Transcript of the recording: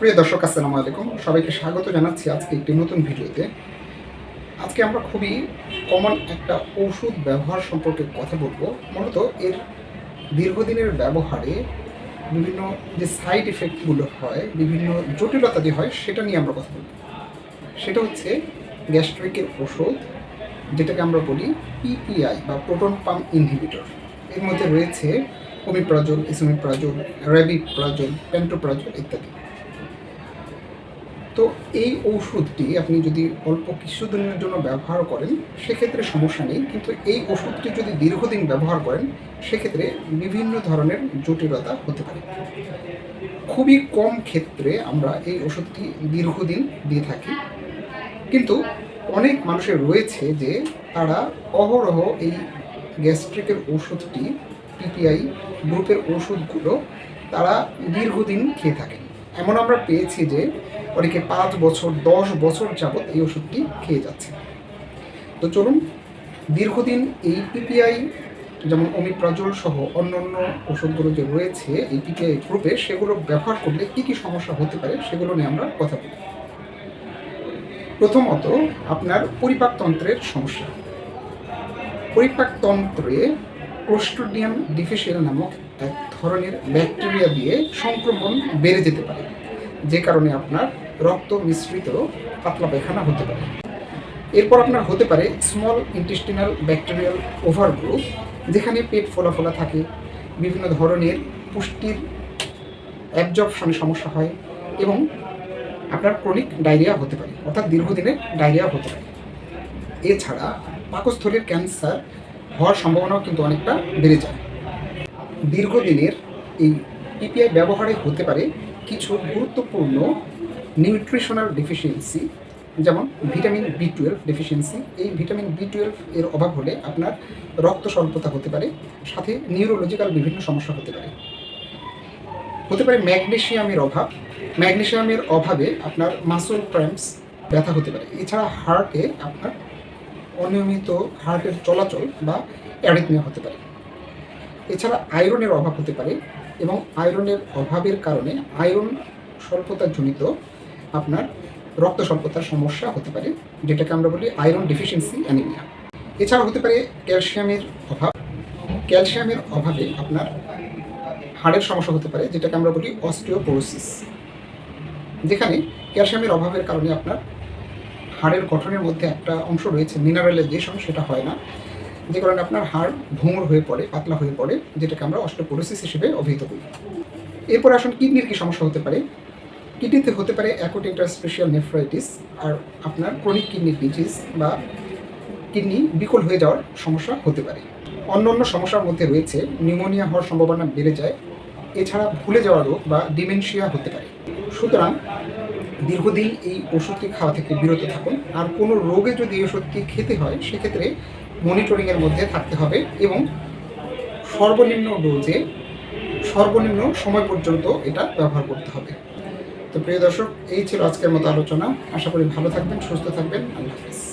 প্রিয় দর্শক, আসসালামু আলাইকুম। সবাইকে স্বাগত জানাচ্ছি আজকে একটি নতুন ভিডিওতে। আজকে আমরা খুবই কমন একটা ওষুধ ব্যবহার সম্পর্কে কথা বলব। মূলত এর দীর্ঘদিনের ব্যবহারে বিভিন্ন যে সাইড এফেক্টগুলো হয়, বিভিন্ন জটিলতা যে হয়, সেটা নিয়ে আমরা কথা বলব। সেটা হচ্ছে গ্যাস্ট্রিকের ওষুধ, যেটাকে আমরা বলি পিপিআই বা প্রোটন পাম্প ইনহিবিটর এর মধ্যে রয়েছে ওমিপ্রাজল ইসোমিপ্রাজল র্যাবিপ্রাজল প্যান্টোপ্রাজল ইত্যাদি। তো এই ওষুধটি আপনি যদি অল্প কিছুদিনের জন্য ব্যবহার করেন, সেক্ষেত্রে সমস্যা নেই। কিন্তু এই ওষুধটি যদি দীর্ঘদিন ব্যবহার করেন, সেক্ষেত্রে বিভিন্ন ধরনের জটিলতা হতে পারে। খুবই কম ক্ষেত্রে আমরা এই ওষুধটি দীর্ঘদিন দিয়ে থাকি। কিন্তু অনেক মানুষের রয়েছে যে তারা অহরহ এই গ্যাস্ট্রিকের ওষুধটি পিপিআই গ্রুপের ওষুধগুলো তারা দীর্ঘদিন খেয়ে থাকেন। এমন আমরা পেয়েছি যে অনেকে পাঁচ বছর, দশ বছর যাবৎ এই ওষুধটি খেয়ে যাচ্ছে। তো চলুন, দীর্ঘদিন এই পিপিআই যেমন অমিপ্রাজল সহ অন্যান্য ওষুধগুলো যে রয়েছে এই পিপিআই গ্রুপে, সেগুলো ব্যবহার করলে কী কী সমস্যা হতে পারে সেগুলো নিয়ে আমরা কথা বলি। প্রথমত, আপনার পরিপাকতন্ত্রের সমস্যা। পরিপাকতন্ত্রে ক্লোস্ট্রিডিয়াম ডিফিসিয়াল নামক এক ধরনের ব্যাকটেরিয়া দিয়ে সংক্রমণ বেড়ে যেতে পারে, যে কারণে আপনার রক্ত মিশ্রিত পাতলা পায়খানা হতে পারে। এরপর আপনার হতে পারে স্মল ইন্টেস্টিনাল ব্যাকটেরিয়াল ওভারগ্রোথ যেখানে পেট ফোলা ফোলা থাকে, বিভিন্ন ধরনের পুষ্টির অ্যাবজর্পশনে সমস্যা হয় এবং আপনার ক্রনিক ডায়রিয়া হতে পারে, অর্থাৎ দীর্ঘদিনের ডায়রিয়া হতে পারে। এছাড়া পাকস্থলীর ক্যান্সার হওয়ার সম্ভাবনাও কিন্তু অনেকটা বেড়ে যায়। দীর্ঘদিনের এই পিপিআই ব্যবহারে হতে পারে কিছু গুরুত্বপূর্ণ নিউট্রিশনাল ডেফিসিয়েন্সি যেমন ভিটামিন বি টুয়েলভ ডেফিসিয়েন্সি এই ভিটামিন বি টুয়েলভ এর অভাব হলে আপনার রক্ত স্বল্পতা হতে পারে, সাথে নিউরোলজিক্যাল বিভিন্ন সমস্যা হতে পারে। হতে পারে ম্যাগনেশিয়ামের অভাব। ম্যাগনেশিয়ামের অভাবে আপনার মাসল ক্র্যাম্পস ব্যথা হতে পারে। এছাড়া হার্টে আপনার অনিয়মিত হার্টের চলাচল বা অ্যারিথমিয়া হতে পারে। এছাড়া আয়রনের অভাব হতে পারে এবং আয়রনের অভাবের কারণে আয়রন স্বল্পতাজনিত আপনার রক্ত স্বল্পতার সমস্যা হতে পারে, যেটাকে আমরা বলি আয়রন ডেফিসিয়েন্সি অ্যানিমিয়া এছাড়া হতে পারে ক্যালসিয়ামের অভাব। ক্যালসিয়ামের অভাবে আপনার হাড়ের সমস্যা হতে পারে, যেটাকে আমরা বলি অস্টিওপোরোসিস যেখানে ক্যালসিয়ামের অভাবের কারণে আপনার হাড়ের গঠনের মধ্যে একটা অংশ রয়েছে মিনারেলাইজেশন সেটা হয় না। যে কারণে আপনার হাড় ভুঙর হয়ে পড়ে, পাতলা হয়ে পড়ে, যেটাকে আমরা অস্টোপোরোসিস হিসেবে অভিহিত করি। এরপর আসুন কিডনির কী সমস্যা হতে পারে কিডনিতে হতে পারে অ্যাকুট ইন্টারস্পেশিয়াল নেফ্রাইটিস আর আপনার ক্রনিক কিডনি ডিজিজ বা কিডনি বিকল হয়ে যাওয়ার সমস্যা হতে পারে। অন্য অন্য সমস্যার মধ্যে রয়েছে নিউমোনিয়া হওয়ার সম্ভাবনা বেড়ে যায়, এছাড়া ভুলে যাওয়া রোগ বা ডিমেনশিয়া হতে পারে। সুতরাং দীর্ঘদিন এই ওষুধটি খাওয়া থেকে বিরত থাকুন। আর কোনো রোগে যদি এই ওষুধটি খেতে হয়, সেক্ষেত্রে মনিটরিংয়ের মধ্যে থাকতে হবে এবং সর্বনিম্ন ডোজে সর্বনিম্ন সময় পর্যন্ত এটা ব্যবহার করতে হবে। তো প্রিয় দর্শক, এই ছিল আজকের মতো আলোচনা। আশা করি ভালো থাকবেন, সুস্থ থাকবেন। আল্লাহ হাফিজ।